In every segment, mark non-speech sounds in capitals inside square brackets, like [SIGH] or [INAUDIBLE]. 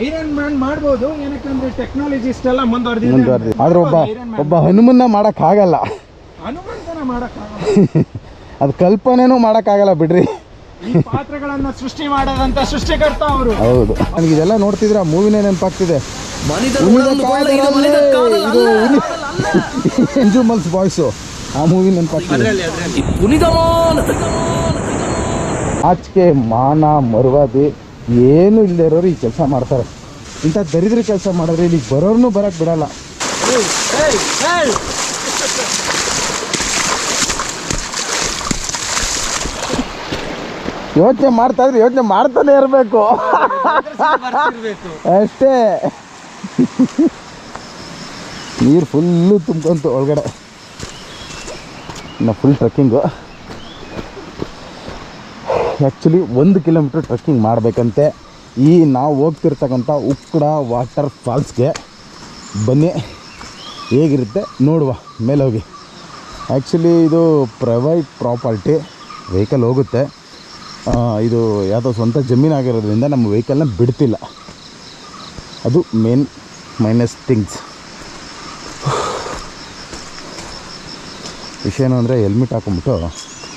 Iron man ಮಾಡ್ಬೋದು ಏನಕ್ಕಂದ್ರೆ technologist ಎಲ್ಲ ಮುಂದುವರೆದಿದೆ. ಮುಂದುವರೆದಿ ಆದ್ರೆ ಒಬ್ಬ ಒಬ್ಬ ಹನುಮನ್ನ ಮಾಡೋಕ್ಕಾಗಲ್ಲ. ಹನುಮಂತನ ಮಾಡಕ್ಕಾಗಲ್ಲ. [LAUGHS] ಅದು ಕಲ್ಪನೆನೂ ಮಾಡೋಕ್ಕಾಗಲ್ಲ ಬಿಡ್ರಿ. ಈ ಪಾತ್ರಗಳನ್ನ ಸೃಷ್ಟಿ ಮಾಡದಂತ ಸೃಷ್ಟಿಕರ್ತ ಅವರು. ಹೌದು. ನನಗೆ ಇದೆಲ್ಲ ನೋಡ್ತಿದ್ರೆ ಆ ಮೂವಿನೇ ನೆನಪಾಗ್ತಿದೆ. ಎಂಜುಮಲ್ಸ್ ಬಾಯ್ಸು ಆ ಮೂವಿ ನೆನಪಾಗ್ತಿದೆ. ಆಚಿಕೆ ಮಾನ ಮರುವಾದಿ. ಏನು ಇಲ್ಲದೆ ಇರೋರು ಈ ಕೆಲಸ ಮಾಡ್ತಾರೆ. ಇಂಥ ದರಿದ್ರ ಕೆಲಸ ಮಾಡಿದ್ರೆ ಇಲ್ಲಿ ಬರೋರ್ನು ಬರಕ್ ಬಿಡಲ್ಲ. ಯೋಚನೆ ಮಾಡ್ತಾ ಇದ್ರೆ ಯೋಚನೆ ಮಾಡ್ತಾನೆ ಇರಬೇಕು. ಅಷ್ಟೇ. ನೀರು ಫುಲ್ಲು ತುಂಬ್ಕೊಂತು ಒಳಗಡೆ. ಇನ್ನು ಫುಲ್ ಟ್ರೆಕ್ಕಿಂಗು ಆ್ಯಕ್ಚುಲಿ ಒಂದು ಕಿಲೋಮೀಟ್ರ್ ಟ್ರಕ್ಕಿಂಗ್ ಮಾಡಬೇಕಂತೆ. ಈ ನಾವು ಹೋಗ್ತಿರ್ತಕ್ಕಂಥ ಉಕ್ಕಡ ವಾಟರ್ ಫಾಲ್ಸ್ಗೆ ಬನ್ನಿ. ಹೇಗಿರುತ್ತೆ ನೋಡುವ, ಮೇಲೆ ಹೋಗಿ. ಆ್ಯಕ್ಚುಲಿ ಇದು ಪ್ರೈವೇಟ್ ಪ್ರಾಪರ್ಟಿ ವೆಹಿಕಲ್ ಹೋಗುತ್ತೆ. ಇದು ಯಾವುದೋ ಸ್ವಂತ ಜಮೀನಾಗಿರೋದ್ರಿಂದ ನಮ್ಮ ವೆಹಿಕಲ್ನ ಬಿಡ್ತಿಲ್ಲ. ಅದು ಮೇನ್ ಮೈನಸ್ ಥಿಂಗ್ಸ್ ವಿಷಯ ಏನು ಅಂದರೆ ಹೆಲ್ಮೆಟ್ ಹಾಕೊಂಬಿಟ್ಟು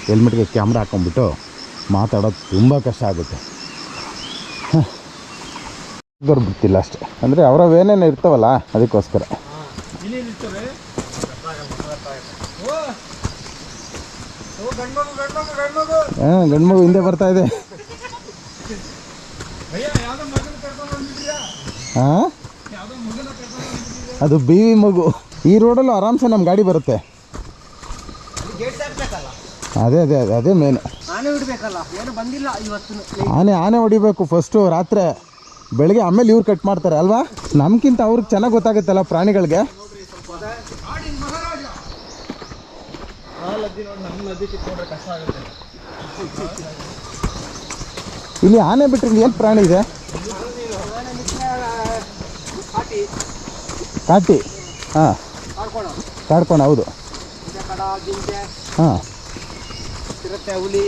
ಹೆಲ್ಮೆಟ್ಗೆ ಕ್ಯಾಮ್ರಾ ಹಾಕೊಂಬಿಟ್ಟು ಮಾತಾಡೋದು ತುಂಬ ಕಷ್ಟ ಆಗುತ್ತೆ. ಬಿಡ್ತಿಲ್ಲ ಅಷ್ಟೇ. ಅಂದರೆ ಅವರ ಏನೇನು ಇರ್ತಾವಲ್ಲ, ಅದಕ್ಕೋಸ್ಕರ. ಹಾಂ ಗಂಡು ಮಗು ಹಿಂದೆ ಬರ್ತಾ ಇದೆ. ಹಾಂ? ಅದು ಬಿ ವಿ ಮಗು. ಈ ರೋಡಲ್ಲೂ ಆರಾಮ್ಸೆ ನಮ್ಮ ಗಾಡಿ ಬರುತ್ತೆ. ಅದೇ ಅದೇ ಅದೇ ಅದೇ ಮೇನ್ ನಾನೇ ಬಿಡ್ಬೇಕಲ್ಲ ಏನು ಬಂದಿಲ್ಲ ಇವತ್ತು. ಆನೆ ಆನೆ ಹೊಡಿಬೇಕು ಫಸ್ಟು ರಾತ್ರಿ. ಬೆಳಗ್ಗೆ ಆಮೇಲೆ ಇವ್ರು ಕಟ್ ಮಾಡ್ತಾರೆ ಅಲ್ವಾ? ನಮ್ಗಿಂತ ಅವ್ರಿಗೆ ಚೆನ್ನಾಗಿ ಗೊತ್ತಾಗುತ್ತಲ್ಲ ಪ್ರಾಣಿಗಳಿಗೆ. ಇಲ್ಲಿ ಆನೆ ಬಿಟ್ಟರೆ ಏನು ಪ್ರಾಣಿ ಇದೆ? ಕಾಟಿ. ಹಾಂ. ಕಾಡ್ಕೊಂಡು ಹೌದು. ಹಾಂ. ಚಿರತೆ ಹುಲಿ.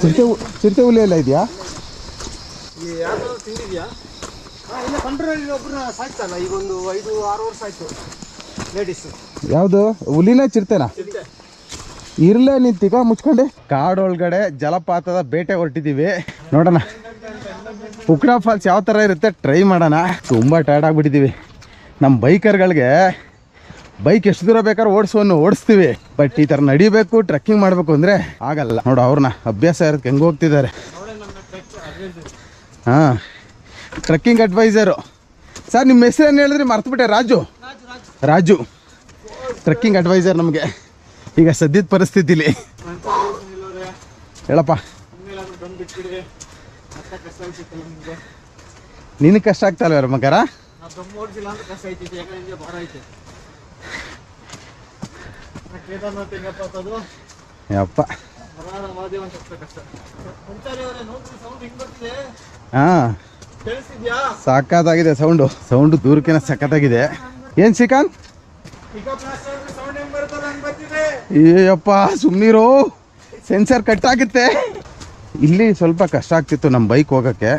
ಚಿರತೆ ಚಿರತೆ ಹುಲಿ ಎಲ್ಲ ಇದೆಯಾ? ಯಾವ್ದಾದ್ರು ತಿಂದಿದ್ಯಾ? ಇಲ್ಲ ಕಂಟ್ರೋಲಲ್ಲಿ ಒಬ್ಬರನ್ನ ಸಾಯ್ತಲ್ಲ ಈಗ ಒಂದು ಐದು ಆರು ವರ್ಷ ಆಯ್ತು. ಲೇಡೀಸ್ ಯಾವುದು? ಹುಲಿನ ಚಿರತೆನಾ? ಚಿರತೆ. ಇರ್ಲೇ ನೀನು ತಿಗ ಮುಚ್ಕೊಂಡೆ. ಕಾಡೊಳಗಡೆ ಜಲಪಾತದ ಬೇಟೆ ಹೊರಟಿದ್ದೀವಿ ನೋಡೋಣ. ಉಕ್ರಾ ಫಾಲ್ಸ್ ಯಾವ ಥರ ಇರುತ್ತೆ? ಟ್ರೈ ಮಾಡೋಣ. ತುಂಬ ಟಯರ್ಡ್ ಆಗಿಬಿಟ್ಟಿದ್ದೀವಿ ನಮ್ಮ ಬೈಕರ್ಗಳಿಗೆ ಬೈಕ್ ಎಷ್ಟು ದೂರ ಬೇಕಾದ್ರೆ ಓಡಿಸೋನು ಓಡಿಸ್ತೀವಿ. ಬಟ್ ಈ ಥರ ನಡಿಬೇಕು ಟ್ರೆಕ್ಕಿಂಗ್ ಮಾಡಬೇಕು ಅಂದರೆ ಆಗಲ್ಲ. ನೋಡು, ಅವ್ರನ್ನ ಅಭ್ಯಾಸ ಇರೋದಕ್ಕೆ ಹೆಂಗೆ ಹೋಗ್ತಿದ್ದಾರೆ. ಹಾಂ. ಟ್ರೆಕ್ಕಿಂಗ್ ಅಡ್ವೈಸರು ಸರ್ ನಿಮ್ಮ ಹೆಸರು ಏನು ಹೇಳಿದ್ರಿ? ಮರ್ತುಬಿಟ್ಟೆ, ರಾಜು. ರಾಜು. ಟ್ರೆಕ್ಕಿಂಗ್ ಅಡ್ವೈಸರ್ ನಮಗೆ. ಈಗ ಸದ್ಯದ ಪರಿಸ್ಥಿತಿಲಿ. ಹೇಳಪ್ಪ. ನಿನ್ ಬಂದು ಬಿಟ್ಬಿಡಿ ಮತ್ತೆ ಕಷ್ಟ ಆಗ್ತಾ ಆಗ್ತಲ್ವ ಮಗರ ನಾವು ದಮ್ ಓಡಿಸಿಲ್ಲ ಅಂತ ಕಷ್ಟ ಐತಿತ್ತು ಯಾಕಂದ್ರೆ ಹಿಂಗೆ ಭಾರ ಐತೆ ಆ ಕೇದಾರ್ನಾಥ್ ಹೆಂಗಪ್ಪ ಅದು ಯಪ್ಪ ಹಾಂ. ಸಖತ್ತಾಗಿದೆ ಸೌಂಡು. ಸೌಂಡು ದೂರಕ್ಕಿನ ಸಖತ್ತಾಗಿದೆ. ಏನ್ ಶ್ರೀಕಾಂತ್? ಏಯಪ್ಪ ಸುಮ್ಮನಿರು ಸೆನ್ಸರ್ ಕಟ್ ಆಗುತ್ತೆ ಇಲ್ಲಿ ಸ್ವಲ್ಪ ಕಷ್ಟ ಆಗ್ತಿತ್ತು ನಮ್ಮ ಬೈಕ್ ಹೋಗೋಕ್ಕೆ.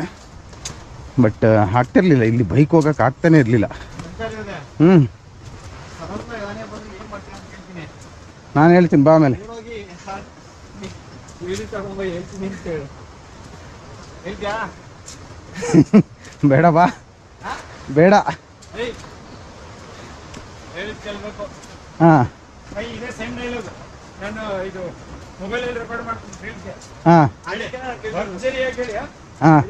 ಬಟ್ ಆಗ್ತಿರ್ಲಿಲ್ಲ. ಇಲ್ಲಿ ಬೈಕ್ ಹೋಗೋಕೆ ಆಗ್ತಾನೆ ಇರಲಿಲ್ಲ. ಹ್ಞೂ ಸಡನ್ನಾಗಿ ಆನೆ ಬಂದ್ರೆ ಏನ್ ಮಾಡ್ತೀರಾ ಅಂತ ಕೇಳ್ತೀನಿ ನಾನು ಹೇಳ್ತೀನಿ, ಬಾ ಆಮೇಲೆ. [LAUGHS] ಬೇಡ, ಬಾ? ಬೇಡ. ಹಾಂ. ಹಾಂ? ಹಾಂ.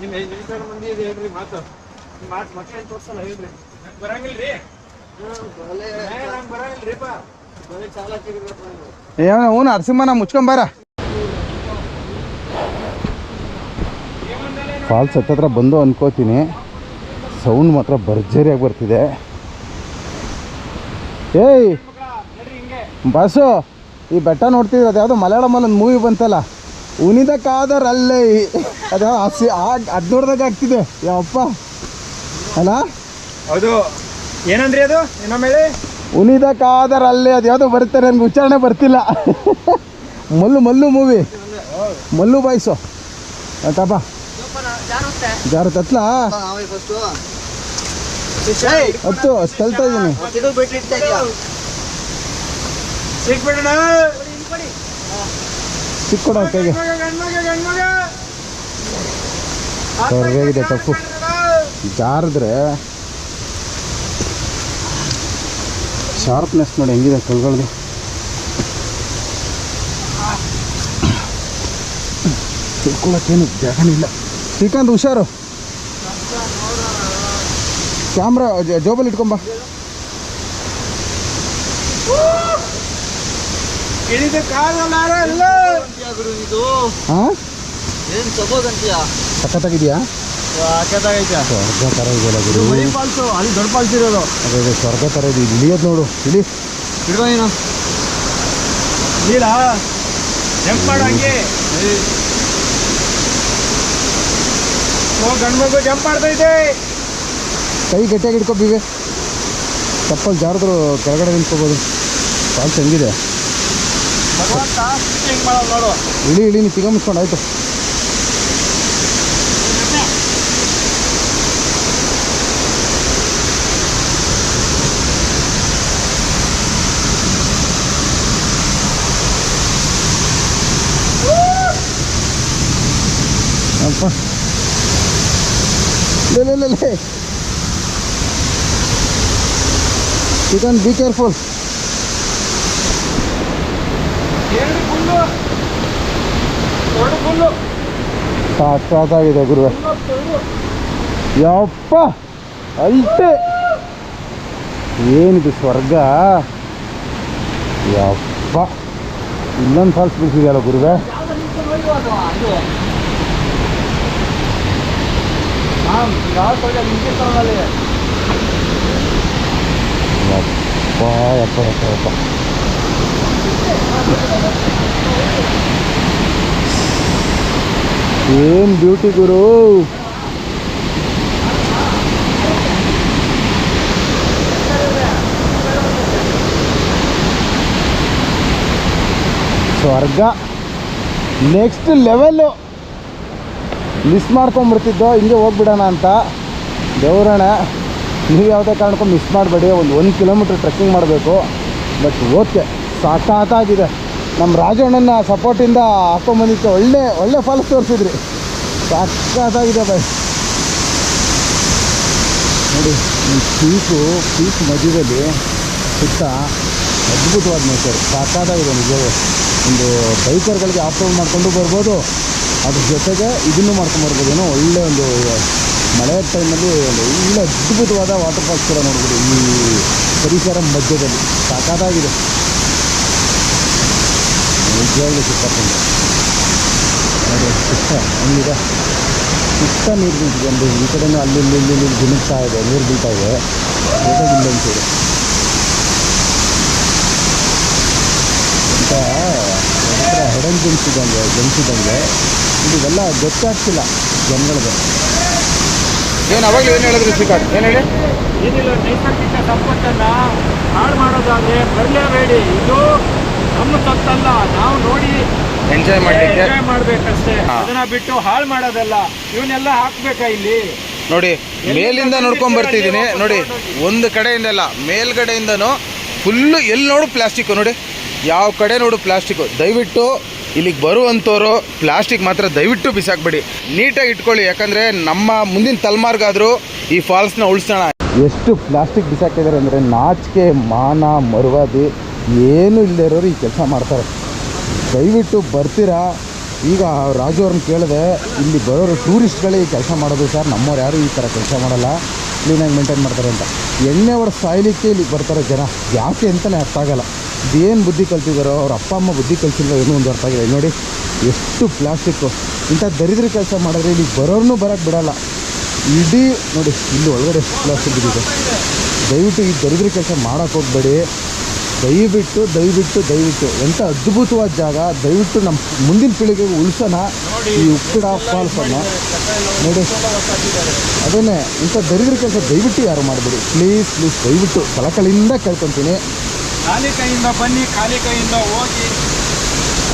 ನಿಮ್ಮ ಮಾತು. ಮಾತು ಮಕ್ಕಳು ತೋರ್ಸಲ್ಲ ಹೇಳ್ರಿ. ಬರಂಗಿಲ್ರಿ. ಏನ ಹ್ಞೂ ನರಸಿಂಹನ ಮುಚ್ಕೊಂಬಾರ ಫಾಲ್ಸ್ ಹತ್ತತ್ರ ಬಂದು ಅನ್ಕೋತೀನಿ. ಸೌಂಡ್ ಮಾತ್ರ ಭರ್ಜರಿಯಾಗಿ ಬರ್ತಿದೆ. ಏಯ್! ಬಸ್ಸು ಬಾಸು, ಈ ಬೆಟ್ಟ ನೋಡ್ತಿದ್ರೆ ಅದು ಯಾವುದೋ ಮಲಯಾಳಮಲ್ಲಿ ಒಂದು ಮೂವಿ ಬಂತಲ್ಲ. ಉನಿದ ಕಾದರ್ ಅಲ್ಲೇ ಅದು ಹಸಿ ಅದು ನೋಡ್ದಾಗ ಆಗ್ತಿದೆ. ಯಾವಪ್ಪ ಅಲ್ಲ? ಹೌದು. ಏನಂದ್ರಿ ಅದು? ಇನ್ನೊಮ್ಮೆ ಹೇಳಿ? ಉನಿದ ಕಾದರ್ ಅಲ್ಲೇ ಅದು ಯಾವುದೋ ಬರುತ್ತೆ ನನಗೆ ಉಚ್ಚಾರಣೆ ಬರ್ತಿಲ್ಲ. Mallu Mallu movie Mallu boys. ಆಯ್ತಪ್ಪ. ಜಾರು ತತ್ಲ ಹತ್ತು ತಲ್ತಾ ಇದ್ದೀನಿ ಸಿಕ್ಬಿಡೋಣ ಚಿಕ್ಕ ಕೊಡ ಕೈಗೆ. ಹೊರಗಿದೆ ತಪ್ಪು ಜಾರಿದ್ರೆ ಶಾರ್ಪ್ನೆಸ್ ನೋಡಿ ಹೆಂಗಿದೆ ಕಲ್ಗಳದು ತಿಳ್ಕೊಳ್ಳೋಕ್ಕೇನು ಜಾಗನೇ ಇಲ್ಲ. ಶ್ರೀಕಾಂತ್ ಹುಷಾರು? ಕ್ಯಾಮ್ರಾ ಜೋಬಲ್ಲಿ ಇಟ್ಕೊಂಬ ಸಖತ್ತಾಗಿದ್ಯಾ? ಸ್ವರ್ಗ ಥರ ಇದೆಯಲ್ಲ ಇದು ಗುರು ಫಾಲ್ಸು ಅಲ್ಲಿ ದೊಡ್ಡ ಫಾಲ್ಸ್ ಇರೋದು. ಅದೇ ಅದೇ ಸ್ವರ್ಗ ಥರ ಇದೆ ಇಳಿಯೋದು ನೋಡು ಇಳಿ. ಹಿಡ್ಕೊ ನೀನು? ಓ ಗಂಡು ಮಗು ಜಂಪ್ ಮಾಡ್ತೈತೆ ಕೈ ಗಟ್ಟಿಯಾಗಿ ಹಿಡ್ಕೊ ಬಿವೆ ಚಪ್ಪಲ್ ಜಾರಿದ್ರು ಕೆಳಗಡೆ ನಿಂತ್ಕೋಬೋದು. ಫಾಲ್ಸ್ ಹೆಂಗಿದೆ? ಭಗವಂತ ಹಿಂಗ್ ಮಾಡೋದು ನೋಡು. ಇಳಿ ಇಳಿ ನೀವು ತಿಗಮಿಸ್ಕೊಂಡು ಆಯ್ತು. ಬಿ ಕೇರ್ಫುಲ್ ಎರಡು ಫುಲ್ಲು. ಎರಡು ಫುಲ್ಲು. ಸಾಕಾಗಿದೆ ಗುರುವೆ. ಯಪ್ಪ ಅಲ್ಟೆ. ಏನಿದು ಸ್ವರ್ಗ? ಯಪ್ಪ. ಇಲ್ಲೊಂದು ಫಾಲ್ಸ್ ಬಿಡಿಸಿದೆಯಲ್ಲ ಗುರುವೆ. ಹಾಂ ಯಾವ ಸೈಡ್ ನಿಂತಿರ್ತಾವಲ್ಲಿ ಯಪ್ಪ ಯಪ್ಪ ಯಪ್ಪ ಯಪ್ಪ ಏನು ಬ್ಯೂಟಿ ಗುರು ಸ್ವರ್ಗ ನೆಕ್ಸ್ಟ್ ಲೆವೆಲ್ಲು ಮಿಸ್ ಮಾಡ್ಕೊಂಬಿಡ್ತಿದ್ದೋ ಹಿಂಗೆ ಹೋಗ್ಬಿಡೋಣ ಅಂತ ದೇವರಣ ನೀವು ಯಾವುದೇ ಕಾರಣಕ್ಕೂ ಮಿಸ್ ಮಾಡಬೇಡಿ, ಒಂದು ಒಂದು ಕಿಲೋಮೀಟ್ರ್ ಟ್ರೆಕ್ಕಿಂಗ್ ಮಾಡಬೇಕು. ಬಟ್ ಓಕೆ ಸಾಕಾಗಿದೆ ನಮ್ಮ ರಾಜಣ್ಣನ ಸಪೋರ್ಟಿಂದ ಹಾಕೊಂಬಂದಿತ್ತು ಒಳ್ಳೆ ಒಳ್ಳೆ ಫಾಲ್ಸ್ ತೋರಿಸಿದ್ರಿ. ಸಾಕಾಗಿದೆ ಬಾಯ್ ನೋಡಿ, ಈ ಪೀಕು, ಪೀಕ್ ಮಧ್ಯದಲ್ಲಿ ಸುತ್ತ ಅದ್ಭುತವಾದ ನೇಚರ್ ಸಾಕಾಗಿದೆ ನಿಜವೇ. ಒಂದು ಬೈಕರ್ಗಳಿಗೆ ಆಫ್ ರೋಡ್ ಮಾಡಿಕೊಂಡು ಬರ್ಬೋದು. ಅದ್ರ ಜೊತೆಗೆ ಇದನ್ನು ಮಾಡ್ಕೊಂಬರ್ಬೋದು ಏನೋ ಒಳ್ಳೆ ಒಂದು, ಮಳೆ ಟೈಮಲ್ಲಿ ಒಂದು ಒಳ್ಳೆ ಅದ್ಭುತವಾದ ವಾಟರ್ ಫಾಲ್ಸ್ ಕೂಡ ನೋಡ್ಬೋದು ಈ ಪರಿಸರ ಮಧ್ಯದಲ್ಲಿ. ಸಾಕಾದಾಗಿದೆ ನಿಜವಾಗ್ಲೂ ಸಿಕ್ಕಾಪಟ್ಟೆ. ನೋಡಿ ಸುತ್ತ ಹಂಗಿದೆ ಸುತ್ತ ನೀರು ಬೀಳ್ತಿದೆ ಅಂದರೆ ಈ ಕಡೆನೂ ಅಲ್ಲಿ, ಇಲ್ಲಿ ಇಲ್ಲಿ ಇಲ್ಲಿ ಇದೆ, ನೀರು ಬೀಳ್ತಾ ಇದೆ. ಜೊತೆಗೆ ಅಂತೇಳಿ ಅಂತ ಒಂಥರ ಹೆಡನ್ ಜನಿಸಿದಂಗೆ ಜನಿಸಿದಂಗೆ ಇದೆಲ್ಲ ಗೊತ್ತಾಗ್ತಿಲ್ಲ ಜನಗಳಿಗೆ. ಏನು ಅವಾಗ ಏನು ಹೇಳಿದ್ರಿ ಶ್ರೀಕಾಂತ್? ಏನು ಹೇಳಿ? ಏನಿಲ್ಲ ನೈಸರ್ಗಿಕ ಸಂಪತ್ತನ್ನ ಹಾಳು ಮಾಡೋದಾದ್ರೆ ಬರಲೇಬೇಡಿ ಇದು ನಮ್ಮ ಸತ್ತಲ್ಲ ನಾವು ನೋಡಿ ಎಂಜಾಯ್ ಎಂಜಾಯ್ ಮಾಡ್ಬೇಕಷ್ಟೇ. ಅದನ್ನ ಬಿಟ್ಟು ಹಾಳು ಮಾಡೋದಲ್ಲ. ಇವನ್ನೆಲ್ಲ ಹಾಕ್ಬೇಕಾ ಇಲ್ಲಿ? ನೋಡಿ ಮೇಲಿಂದ ನೋಡ್ಕೊಂಡ್ ಬರ್ತಿದ್ದೀನಿ. ನೋಡಿ ಒಂದು ಕಡೆಯಿಂದಲ್ಲ ಮೇಲ್ಗಡೆಯಿಂದನೂ ಫುಲ್ಲು ಎಲ್ಲಿ ನೋಡು ಪ್ಲಾಸ್ಟಿಕ್ ನೋಡಿ. ಯಾವ ಕಡೆ ನೋಡು ಪ್ಲಾಸ್ಟಿಕ್. ದಯವಿಟ್ಟು ಇಲ್ಲಿಗೆ ಬರುವಂಥವ್ರು ಪ್ಲಾಸ್ಟಿಕ್ ಮಾತ್ರ ದಯವಿಟ್ಟು ಬಿಸಾಕ್ಬೇಡಿ. ನೀಟಾಗಿ ಇಟ್ಕೊಳ್ಳಿ, ಯಾಕಂದರೆ ನಮ್ಮ ಮುಂದಿನ ತಲೆಮಾರ್ಗಾದರೂ ಈ ಫಾಲ್ಸ್ನ ಉಳಿಸೋಣ. ಎಷ್ಟು ಪ್ಲಾಸ್ಟಿಕ್ ಬಿಸಾಕಿದ್ದಾರೆ ಅಂದರೆ ನಾಚಿಕೆ, ಮಾನ, ಮರುವಾದಿ ಏನೂ ಇಲ್ಲದೆ ಇರೋರು ಈ ಕೆಲಸ ಮಾಡ್ತಾರೆ. ದಯವಿಟ್ಟು ಬರ್ತೀರಾ? ಈಗ ರಾಜು ಅವ್ರನ್ನ ಕೇಳಿದೆ, ಇಲ್ಲಿ ಬರೋರು ಟೂರಿಸ್ಟ್ಗಳೇ ಈ ಕೆಲಸ ಮಾಡೋದು ಸರ್, ನಮ್ಮವ್ರು ಯಾರು ಈ ಥರ ಕೆಲಸ ಮಾಡಲ್ಲ. ಕ್ಲೀನಾಗಿ ಮೇಂಟೈನ್ ಮಾಡ್ತಾರೆ ಅಂತ. ಎಣ್ಣೆ ಹೊಡೆದು ಸಾಯ್ಲಿಕ್ಕೆ ಇಲ್ಲಿಗೆ ಬರ್ತಾರೆ ಜನ. ಯಾಕೆ ಅಂತಲೇ ಅರ್ಥ ಆಗಲ್ಲ. ಇದೇನು ಬುದ್ಧಿ ಕಲ್ತಿದ್ದಾರೋ ಅವ್ರ ಅಪ್ಪ ಅಮ್ಮ ಬುದ್ಧಿ ಕಲ್ಸಿಲ್ಲ ಏನೋ ಒಂದು ಅರ್ಥ ಆಗಿದೆ. ನೋಡಿ, ಎಷ್ಟು ಪ್ಲಾಸ್ಟಿಕ್ಕು ಇಂಥ ದರಿದ್ರ ಕೆಲಸ ಮಾಡಿದ್ರೆ ಇಲ್ಲಿ ಬರೋರ್ನೂ ಬರೋಕ್ಕೆ ಬಿಡಲ್ಲ. ಇಡೀ, ನೋಡಿ, ಇಲ್ಲಿ ಒಳಗಡೆ ಎಷ್ಟು ಪ್ಲಾಸ್ಟಿಕ್ ಬಿದ್ದಿದೆ ದಯವಿಟ್ಟು ಈ ದರಿದ್ರ ಕೆಲಸ ಮಾಡೋಕ್ಕೆ ಹೋಗಬೇಡಿ. ದಯವಿಟ್ಟು ದಯವಿಟ್ಟು ದಯವಿಟ್ಟು. ಎಂಥ ಅದ್ಭುತವಾದ ಜಾಗ. ದಯವಿಟ್ಟು ನಮ್ಮ ಮುಂದಿನ ಪೀಳಿಗೆಗೆ ಉಳಿಸೋಣ. ಈ ಉಪ್ಪಿಡ ಫಾಲ್ಸನ್ನು ನೋಡಿ, ಅದನ್ನೇ, ಇಂಥ ದರಿದ್ರ ಕೆಲಸ ದಯವಿಟ್ಟು ಯಾರು ಮಾಡಬೇಡಿ. ಪ್ಲೀಸ್ ಪ್ಲೀಸ್ ದಯವಿಟ್ಟು. ಕಳಕಳಿಂದ ಕೇಳ್ಕೊತೀನಿ. ಖಾಲಿ ಕೈಯಿಂದ ಬನ್ನಿ ಖಾಲಿ ಕೈಯಿಂದ ಹೋಗಿ.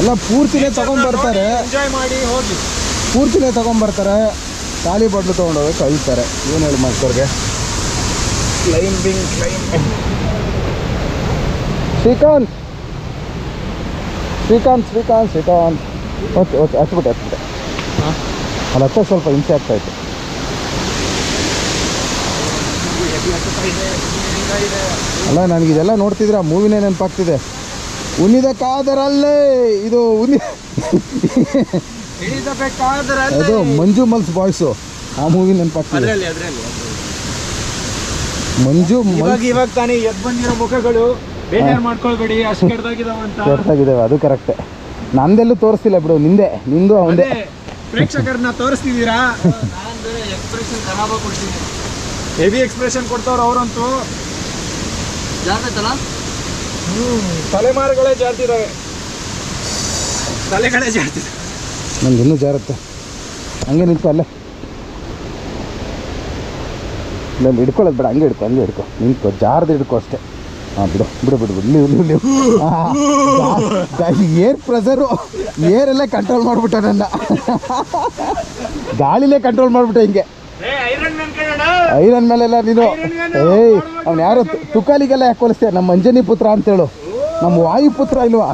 ಎಲ್ಲ ಪೂರ್ತಿನೇ ತಗೊಂಬರ್ತಾರೆ ಎಂಜಾಯ್ ಮಾಡಿ ಹೋಗಿ. ಪೂರ್ತಿನೇ ತಗೊಂಬರ್ತಾರೆ ಖಾಲಿ ಬಾಟ್ಲು ತಗೊಂಡೋಗಿ ಕಳಿತಾರೆ. ಏನು ಹೇಳಿ ಮಕ್ಕಳಿಗೆ climbing climbing Srikanth. Srikanth Srikanth Srikanth. Okay okay ಹಚ್ಬಿಟ್ಟೆ ಹಚ್ಬಿಟ್ಟೆ ಅಲ್ಲ ಹಚ್ಚ ಸ್ವಲ್ಪ ಹಿಂಸೆ ಆಗ್ತಾ ಇತ್ತು. ಅಲ್ಲ ನನಗಿದೆಲ್ಲ ನೋಡ್ತಿದ್ರೆ ಆ ಮೂವಿನೇ ನೆನಪಾಗ್ತಿದೆ. ಉನಿದ ಕಾದರಲ್ಲೇ ಇದು ಉನಿ ಅದು ಮಂಜು ಮಲ್ಸ್ ಬಾಯ್ಸು. ಆ ಮೂವಿ ನೆನಪಾಗ್ತಿದೆ. ಅದ್ರಲ್ಲಿ ಅದ್ರಲ್ಲಿ ಮಂಜು ಇವಾಗ ಇವಾಗ ತಾನೇ ಎದ್ ಬಂದಿರೋ ಮುಖಗಳು ಬೇಜಾರ್ ಮಾಡ್ಕೊಳ್ಬೇಡಿ ಅಷ್ಟು ಅಂತ. ಅದು ಕರೆಕ್ಟ್ ನಂದೆಲ್ಲೂ ತೋರಿಸ್ತಿಲ್ಲ ಬಿಡು ನಿಂದೆ ನಿಂದು ಅವಂದೇ ಪ್ರೇಕ್ಷಕರನ್ನ ತೋರಿಸ್ತಿದ್ದೀರಾ? ಹೆವಿ ಎಕ್ಸ್ಪ್ರೆಷನ್ ಕೊಡ್ತವ್ರು ಅವರಂತೂ. ಜಾಗ್ರತಲ್ಲ ತಲೆಮಾರುಗಳೇ ಜಾರ್ತಿದ್ದಾವೆ ತಲೆಗಳೇ ಜಾರ್ತಿದಾವೆ. ನಮ್ಗೆ ಇನ್ನೂ ಜಾರುತ್ತೆ. ಹಂಗೆ ನಿಂತು ಅಲ್ಲೇ. ಇಲ್ಲ ಹಿಡ್ಕೊಳ್ಳೋದು ಬೇಡ ಹಂಗೆ ಹಿಡ್ಕೊ ಹಂಗೆ ಹಿಡ್ಕೊ. ನಿಂತ್ಕೊ ಜಾರ್ದು ಹಿಡ್ಕೊ ಅಷ್ಟೇ. ಹಾಂ ಬಿಡು ಬಿಡು ಬಿಡು ಬಿಡು ನೀವು ನೀವು ನೀವು ಏರ್ ಪ್ರೆಸರು ಏರೆಲ್ಲ ಕಂಟ್ರೋಲ್ ಮಾಡಿಬಿಟ್ಟ ನನ್ನ. ಗಾಳಿಲೇ ಕಂಟ್ರೋಲ್ ಮಾಡಿಬಿಟ್ಟೆ ಹಿಂಗೆ. ಐರನ್ ಮೇಲೆಲ್ಲ ನೀನು ಏಯ್ ಅವ್ನು ಯಾರು ತುಕಾಲಿಗೆಲ್ಲ ಯಾಕೆ ಹೋಲಿಸ್ತೀಯ? ನಮ್ಮ ಅಂಜನಿ ಪುತ್ರ ಅಂತೇಳು ನಮ್ಮ ವಾಯುಪುತ್ರ ಇಲ್ವಾ?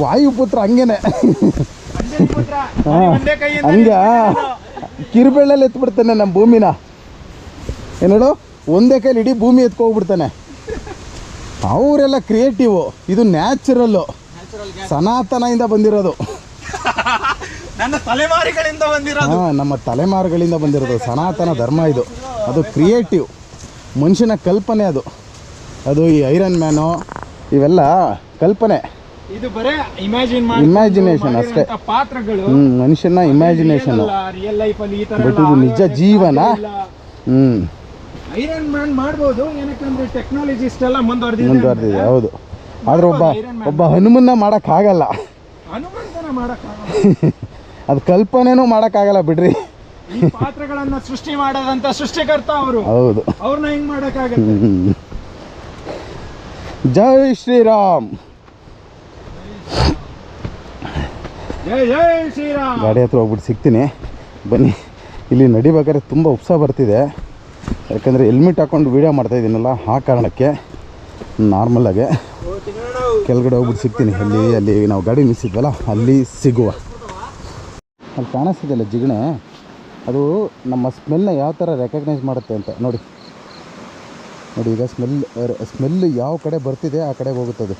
ವಾಯುಪುತ್ರ ಹಂಗೇನೆ. ಹಾ, ಹಂಗ. ಕಿರುಬೆಳ್ಳಲ್ಲಿ ಎತ್ಬಿಡ್ತಾನೆ ನಮ್ಮ ಭೂಮಿನ. ಏನು ಹೇಳು? ಒಂದೇ ಕೈಲಿ ಇಡೀ ಭೂಮಿ ಎತ್ಕೋಗ್ಬಿಡ್ತಾನೆ ಅವರೆಲ್ಲ ಕ್ರಿಯೇಟಿವು ಇದು ನ್ಯಾಚುರಲ್ಲು ಸನಾತನದಿಂದ ಬಂದಿರೋದು. [LAUGHS] ನನ್ನ ತಲೆಮಾರುಗಳಿಂದ ಬಂದಿರೋದು. ಹಾಂ ನಮ್ಮ ತಲೆಮಾರುಗಳಿಂದ ಬಂದಿರೋದು. ಸನಾತನ ಧರ್ಮ ಇದು. ಅದು ಕ್ರಿಯೇಟಿವ್ ಮನುಷ್ಯನ ಕಲ್ಪನೆ ಅದು. ಅದು ಈ ಐರನ್ ಮ್ಯಾನು ಇವೆಲ್ಲ ಕಲ್ಪನೆ. ಇದು ಬರೇ ಇಮ್ಯಾಜಿನ್ ಇಮ್ಯಾಜಿನೇಷನ್ ಅಷ್ಟೇ. ಪಾತ್ರಗಳು. ಮನುಷ್ಯನ ಇಮ್ಯಾಜಿನೇಷನ್ ರಿಯಲ್ ಲೈಫ್ ಅಲ್ಲಿ ಈ ತರ ಬಟ್ ಇದು ನಿಜ ಜೀವನ? ಹ್ಮ್. ಐರನ್ ಮ್ಯಾನ್ ಮಾಡ್ಬೋದು ಏನಕ್ಕಂದ್ರೆ ಟೆಕ್ನಾಲಜಿ ಇಷ್ಟೆಲ್ಲ ಮುಂದುವರೆದಿದೆ ಮುಂದುವರೆದಿದೆ ಹೌದು. ಆದ್ರೆ ಒಬ್ಬ ಒಬ್ಬ ಹನುಮನ್ನ ಹನುಮಂತನ ಮಾಡಕ್ಕಾಗಲ್ಲ. [LAUGHS] ಅದು ಕಲ್ಪನೆನೂ ಆಗಲ್ಲ ಬಿಡ್ರಿ. ಈ ಪಾತ್ರಗಳನ್ನ ಸೃಷ್ಟಿ ಮಾಡದಂತ ಸೃಷ್ಟಿಕರ್ತ ಅವರು. ಹೌದು. ಅವ್ರನ್ನ ಹೆಂಗ್ ಮಾಡಕ್ಕಾಗತ್ತೆ? ಜೈ ಶ್ರೀರಾಮ್. ಜೈ ಜೈ ಶ್ರೀರಾಮ್. ಗಾಡಿ ಹತ್ರ ಹೋಗ್ಬಿಟ್ಟು ಸಿಗ್ತೀನಿ. ಬನ್ನಿ. ಇಲ್ಲಿ ನಡಿಬೇಕಾದ್ರೆ ತುಂಬ ಉತ್ಸಾಹ ಬರ್ತಿದೆ. ಯಾಕಂದರೆ ಹೆಲ್ಮೆಟ್ ಹಾಕ್ಕೊಂಡು ವೀಡಿಯೋ ಮಾಡ್ತಾ ಇದ್ದೀನಲ್ಲ ಆ ಕಾರಣಕ್ಕೆ ನಾರ್ಮಲಾಗೆ ಕೆಳಗಡೆ ಹೋಗ್ಬಿಟ್ಟು ಸಿಗ್ತೀನಿ. ಅಲ್ಲಿ ಅಲ್ಲಿ ನಾವು ಗಾಡಿ ನಿಲ್ಲಿಸಿದ್ವಲ್ಲ ಅಲ್ಲಿ ಸಿಗುವ. ಅಲ್ಲಿ ಕಾಣಿಸ್ತಿದೆಯಲ್ಲ ಜಿಗಣೆ? ಅದು ನಮ್ಮ ಸ್ಮೆಲ್ನ ಯಾವ ಥರ ರೆಕಗ್ನೈಸ್ ಮಾಡುತ್ತೆ ಅಂತ, ನೋಡಿ. ನೋಡಿ, ಈಗ ಸ್ಮೆಲ್ ಸ್ಮೆಲ್ ಯಾವ ಕಡೆ ಬರ್ತಿದೆ ಆ ಕಡೆಗೆ ಹೋಗುತ್ತದೆ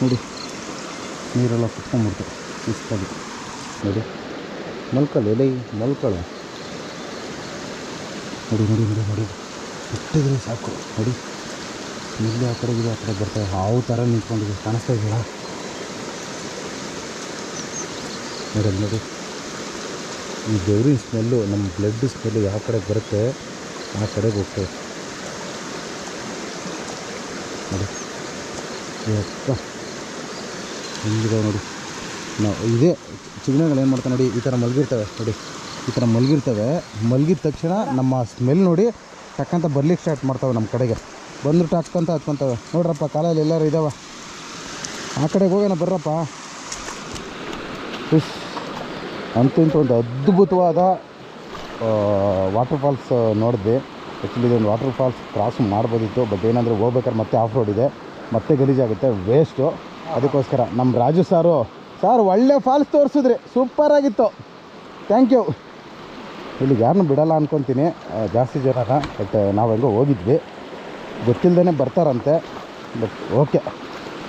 ನೋಡಿ, ನೀರೆಲ್ಲ ಕುತ್ಕೊಂಡ್ಬಿಡ್ತು ಇಷ್ಟಾಗಿ. ನೋಡಿ ಮಲ್ಕೊಳ್ಳಿ ಎಲೆ ಮಲ್ಕೊಳ್ಳಿ ನೋಡಿ ನೋಡಿ ನೋಡಿ ನೋಡಿ. ಇಟ್ಟಿದ್ರೆ ಸಾಕು. ನೋಡಿ ಇಲ್ಲಿ ಆ ಕಡೆ ಇದೆ, ಆ ಕಡೆ ಬರ್ತವೆ ಯಾವ ಥರ ನಿಂತ್ಕೊಂಡಿದೆ. ಕಾಣಿಸ್ತಾ ಇದೆಯಾ? ನೋಡಿ ನೋಡಿ ಈ ಬೆವರಿನ ಸ್ಮೆಲ್ಲು, ನಮ್ಮ ಬ್ಲಡ್ ಸ್ಮೆಲ್ಲು ಯಾವ ಕಡೆ ಬರುತ್ತೆ, ಆ ಕಡೆಗೆ ಹೋಗ್ತೇವೆ ನೋಡಿ. ಯಪ್ಪ. ಹಿಂಗಿದೆ ನೋಡಿ. ನಾವು ಇದೇ ಚಿಗಣಗಳು ಏನು ಮಾಡ್ತಾವೆ ನೋಡಿ, ಈ ಥರ ಮಲಗಿರ್ತವೆ ನೋಡಿ. ಈ ಥರ ಮಲಗಿರ್ತವೆ. ಮಲಗಿದ ತಕ್ಷಣ ನಮ್ಮ ಸ್ಮೆಲ್ ನೋಡಿ ತಕ್ಕಂತ ಬರ್ಲಿಕ್ಕೆ ಸ್ಟಾರ್ಟ್ ಮಾಡ್ತವೆ ನಮ್ಮ ಕಡೆಗೆ. ಬಂದ್ರು ಟಕ್ಕಂತ ಹತ್ಕೊಂತವೆ. ನೋಡ್ರಪ್ಪ, ಕಾಲಲ್ಲಿ ಎಲ್ಲರೂ ಇದ್ದಾವೆ ಆ ಕಡೆಗೆ ಹೋಗೋಣ, ಬರ್ರಪ್ಪ. ಉಸ್. ಅಂತೂ ಇಂತೂ ಒಂದು ಅದ್ಭುತವಾದ ವಾಟರ್ ಫಾಲ್ಸ್ ನೋಡಿದ್ವಿ. ಆ್ಯಕ್ಚುಲಿ ಇದೊಂದು ವಾಟರ್ ಫಾಲ್ಸ್ ಕ್ರಾಸ್ ಮಾಡ್ಬೋದಿತ್ತು ಬಟ್ ಏನಂದರೆ ಹೋಗ್ಬೇಕಾದ್ರೆ ಮತ್ತೆ ಆಫ್ ರೋಡ್ ಇದೆ. ಮತ್ತೆ ಗಲೀಜಾಗುತ್ತೆ ವೇಸ್ಟು ಅದಕ್ಕೋಸ್ಕರ ನಮ್ಮ ರಾಜು ಸಾರು, ಸಾರ್ ಒಳ್ಳೆ ಫಾಲ್ಸ್ ತೋರಿಸಿದ್ರಿ ಸೂಪರಾಗಿತ್ತು ಥ್ಯಾಂಕ್ ಯು ಇಲ್ಲಿಗೆ ಯಾರನ್ನೂ ಬಿಡಲ್ಲ ಅಂದ್ಕೊತೀನಿ ಜಾಸ್ತಿ ಜನನ ಬಟ್ ನಾವು ಹೆಂಗೋ ಹೋಗಿದ್ವಿ. ಗೊತ್ತಿಲ್ಲದೇ ಬರ್ತಾರಂತೆ ಬಟ್ ಓಕೆ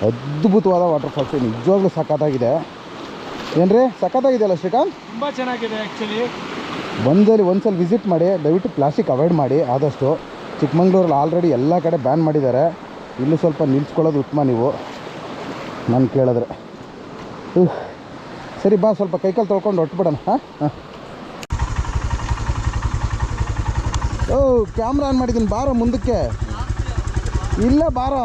ಅದ್ಭುತವಾದ ವಾಟರ್ ಫಾಲ್ಸ್ ನಿಜವಾಗ್ಲೂ ಸಖತ್ತಾಗಿದೆ. ಏನ್ರಿ? ಸಖತ್ತಾಗಿದೆಯಲ್ಲ ಶ್ರೀಕಾಂತ್? ತುಂಬಾ ಚೆನ್ನಾಗಿದೆ ಆಕ್ಚುಲಿ ಬಂದಲ್ಲಿ ಒಂದ್ಸಲ ವಿಸಿಟ್ ಮಾಡಿ ದಯವಿಟ್ಟು ಪ್ಲಾಸ್ಟಿಕ್ ಅವಾಯ್ಡ್ ಮಾಡಿ ಆದಷ್ಟು ಚಿಕ್ಕಮಂಗ್ಳೂರಲ್ಲಿ ಆಲ್ರೆಡಿ ಎಲ್ಲ ಕಡೆ ಬ್ಯಾನ್ ಮಾಡಿದ್ದಾರೆ. ಇಲ್ಲೂ ಸ್ವಲ್ಪ ನಿಲ್ಸ್ಕೊಳ್ಳೋದು ಉತ್ತಮ ನೀವು ನಾನು ಕೇಳಿದ್ರೆ. ಸರಿ ಬಾ ಸ್ವಲ್ಪ ಕೈಕಾಲು ತೊಳ್ಕೊಂಡು ಹೊಟ್ಬಿಡೋಣ ಹಾಂ? ಹಾಂ. ಓ ಕ್ಯಾಮ್ರಾ ಆನ್ ಮಾಡಿದ್ದೀನಿ ಬಾರ ಮುಂದಕ್ಕೆ. ಇಲ್ಲ ಬಾರೋ.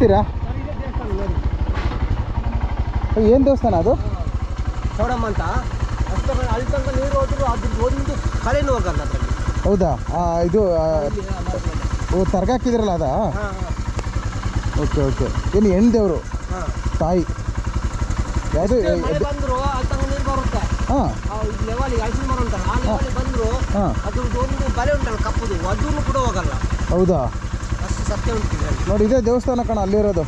ಹತ್ತಿರಾ ಏನು ದೇವಸ್ಥಾನ ಅದು? ಚೌಡಮ್ಮ ಅಂತ? ಅಷ್ಟು ಅಲ್ಲಿ ತನಕ ನೀರು ಹೋದ್ರು ಅದ್ರದ್ದು ಒಂದು ಕಳೆನೂ ಹೋಗಲ್ಲ ಅದರಲ್ಲಿ. ಹೌದಾ? ಇದು ಓ ತರ್ಗಾಕಿದ್ರಲ್ಲ ಅದಾ? Okay okay. ಏನು ಹೆಣ್ಣು ದೇವರು ತಾಯಿ. ಯಾವುದು ಬಂದ್ರು ಅಲ್ಲಿ ತನಕ ನೀರು ಬರುತ್ತೆ. ಹಾಂ. ಲೆವೆಲ್ ಹಲಸಿನ ಮರ ಉಂಟಲ್ಲ ಆ ಲೆವೆಲ್ ಬಂದ್ರು ಅದ್ರದ್ದು ಒಂದು ಬಲೆ ಉಂಟಲ್ಲ ಕಪ್ಪುದು. ಅದನ್ನು ಕೂಡ ಹೋಗಲ್ಲ. ಹೌದಾ? ಸತ್ಯ ಉಂಟು ಇದರಲ್ಲಿ. ನೋಡಿ ಇದೇ ದೇವಸ್ಥಾನ ಕಣ ಅಲ್ಲಿರೋದು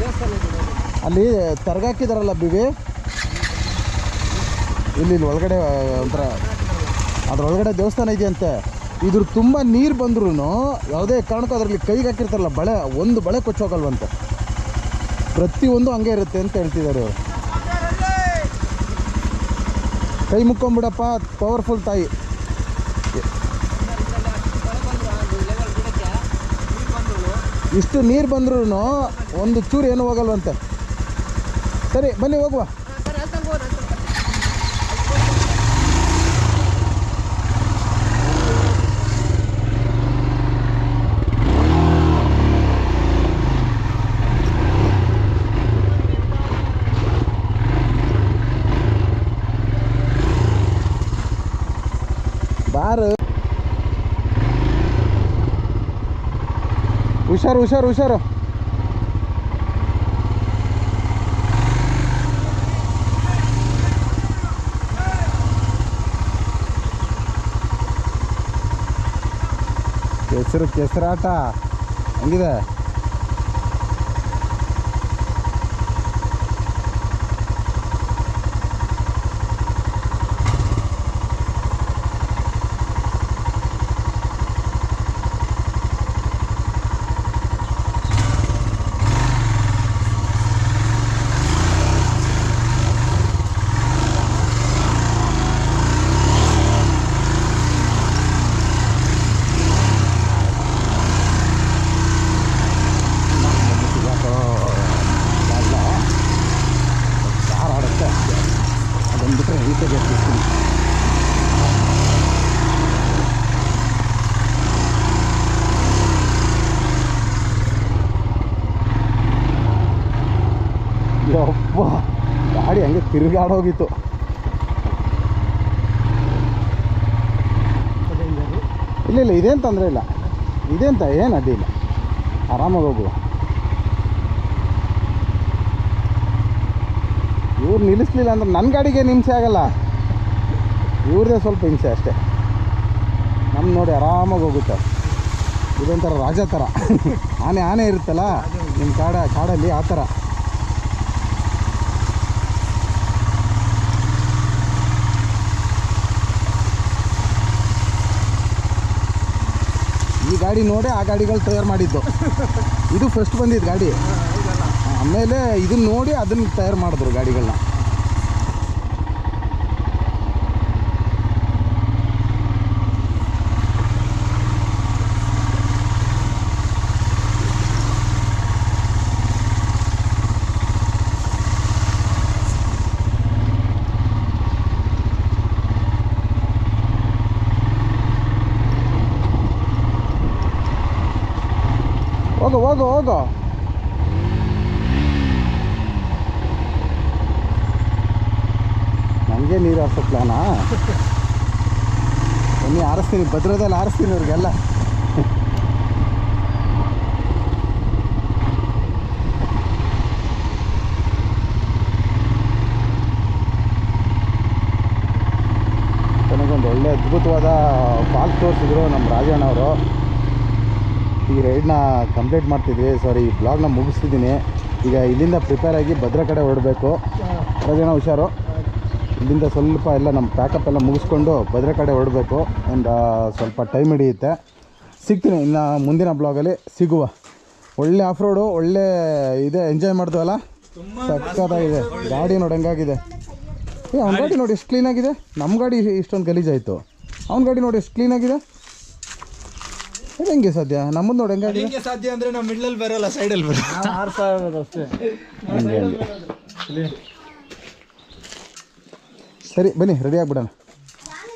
ದೇವಸ್ಥಾನ ಇದೆ ನೋಡಿ. ಅಲ್ಲಿ ತರಗಾಕಿದಾರಲ್ಲ ಬಿವಿ. ಇಲ್ಲಿ ಇಲ್ಲಿ ಒಳಗಡೆ ಒಂಥರ ಅದ್ರೊಳಗಡೆ ದೇವಸ್ಥಾನ ಇದೆಯಂತೆ. ಇದ್ರ ತುಂಬ ನೀರು ಬಂದ್ರೂ ಯಾವುದೇ ಕಾರಣಕ್ಕೂ ಅದರಲ್ಲಿ ಕೈಗೆ ಹಾಕಿರ್ತಾರಲ್ಲ ಬಳೆ ಒಂದು ಬಳೆ ಕೊಚ್ಚೋಗಲ್ವಂತೆ ಪ್ರತಿಯೊಂದು ಹಂಗೆ ಇರುತ್ತೆ ಅಂತ ಹೇಳ್ತಿದ್ದಾರೆ ಅವರು. ಕೈ ಮುಕ್ಕೊಂಬಿಡಪ್ಪ ಪವರ್ಫುಲ್ ತಾಯಿ. ಇಷ್ಟು ನೀರು ಬಂದ್ರೂ ಒಂದು ಚೂರು ಏನು ಹೋಗಲ್ವಂತೆ? ಸರಿ ಬನ್ನಿ ಹೋಗುವ ಬಾರು ಹುಷಾರು ಹುಷಾರು ಹುಷಾರು. ಕೆಸರು ಕೆಸರಾಟ. ಹಂಗಿದೆ ಕಾರ್ ಆಡುತ್ತೆ ಅದನ್ನು ಬಿಟ್ಟರೆ ಈಚೆಗೆ ಎತ್ತಿಸ್ತೀನಿ ಯಪ್ಪ ಗಾಡಿ ಹಂಗೆ ತಿರುಗಾಡೋಗಿತ್ತು ಇಲ್ಲ ಇಲ್ಲ, ಇದೇನು ತೊಂದರೆ ಇಲ್ಲ. ಇದೇಂತ ಏನು ಅಡ್ಡಿ ಇಲ್ಲ. ಆರಾಮಾಗಿ ಹೋಗುವ. ಇವ್ರು ನಿಲ್ಲಿಸ್ಲಿಲ್ಲ ಅಂದ್ರೆ ನನ್ನ ಗಾಡಿಗೆ ಹಿಂಸೆ ಆಗಲ್ಲ. ಇವ್ರದೇ ಸ್ವಲ್ಪ ಹಿಂಸೆ ಅಷ್ಟೇ. ನಮ್ಮ ನೋಡಿ ಆರಾಮಾಗಿ ಹೋಗುತ್ತೆ. ಇದೊಂಥರ ರಾಜ ಥರ ಆನೆ ಆನೆ ಇರುತ್ತಲ್ಲ ನಿಮ್ಮ ಕಾಡ, ಕಾಡಲ್ಲಿ ಆ ಥರ ಈ ಗಾಡಿ ನೋಡಿ ಆ ಗಾಡಿಗಳು ತಯಾರು ಮಾಡಿದ್ದು. ಇದು ಫಸ್ಟ್ ಬಂದಿದ್ದು ಗಾಡಿ. ಆಮೇಲೆ ಇದನ್ನ ನೋಡಿ ಅದನ್ನು ತಯಾರು ಮಾಡಿದ್ರು ಗಾಡಿಗಳನ್ನ ಹೋಗು ಹೋಗೋ ಹೋಗೋ ನನಗೆ ನೀರು ಹಾರಿಸೋ ಪ್ಲಾನಾ ಬನ್ನಿ ಆರಿಸ್ತೀನಿ [LAUGHS] ಭದ್ರದಲ್ಲಿ ಆರಿಸ್ತೀನಿ ಅವ್ರಿಗೆಲ್ಲ. ನನಗೊಂದು ಒಳ್ಳೆ ಅದ್ಭುತವಾದ ಫಾಲ್ಸ್ ತೋರಿಸಿದ್ರು ನಮ್ಮ ರಾಜಣ್ಣವರು. ಈ ರೈಡ್ನ ಕಂಪ್ಲೀಟ್ ಮಾಡ್ತಿದ್ವಿ. ಸಾರಿ ಈ ಬ್ಲಾಗ್ನ ಮುಗಿಸ್ತಿದ್ದೀನಿ. ಈಗ ಇಲ್ಲಿಂದ ಪ್ರಿಪೇರ್ ಆಗಿ ಭದ್ರ ಕಡೆ ಹೊರಡಬೇಕು. ಅದೇನ ಹುಷಾರು. ಇಲ್ಲಿಂದ ಸ್ವಲ್ಪ ಎಲ್ಲ ನಮ್ಮ ಪ್ಯಾಕಪ್ ಎಲ್ಲ ಮುಗಿಸ್ಕೊಂಡು ಭದ್ರ ಕಡೆ ಹೊರಡಬೇಕು. ಒಂದು ಸ್ವಲ್ಪ ಟೈಮ್ ಹಿಡಿಯುತ್ತೆ. ಸಿಗ್ತೀನಿ. ಇನ್ನು ಮುಂದಿನ ಬ್ಲಾಗಲ್ಲಿ ಸಿಗುವ. ಒಳ್ಳೆ ಆಫ್ ರೋಡು ಒಳ್ಳೆ ಇದೆ. ಎಂಜಾಯ್ ಮಾಡಿದ್ವಲ್ಲ? ಸಕ್ಕತ್ತಾಗಿದೆ ಗಾಡಿ ನೋಡಿ ಹೆಂಗಾಗಿದೆ. ಏ ಅವ್ನ ಗಾಡಿ ನೋಡಿ ಎಷ್ಟು ಕ್ಲೀನಾಗಿದೆ ನಮ್ಮ ಗಾಡಿ ಇಷ್ಟೊಂದು ಗಲೀಜಾಯಿತು. ಅವ್ನ ಗಾಡಿ ನೋಡಿ ಎಷ್ಟು ಕ್ಲೀನಾಗಿದೆ ಇದು ಹೆಂಗೆ ಸಾಧ್ಯ? ನಮ್ಮದು ನೋಡಿ ಹೆಂಗೆ ಹೆಂಗೆ ಸಾಧ್ಯ ಅಂದ್ರೆ ನಾವು ಮಿಡ್ಲಲ್ಲಿ ಬರಲ್ಲ ಸೈಡಲ್ಲಿ ಬರಲ್ಲ. ಆರು ಸಾವಿರ ಅಷ್ಟೇ. ಸರಿ ಬನ್ನಿ ರೆಡಿ ಆಗ್ಬಿಡೋಣ.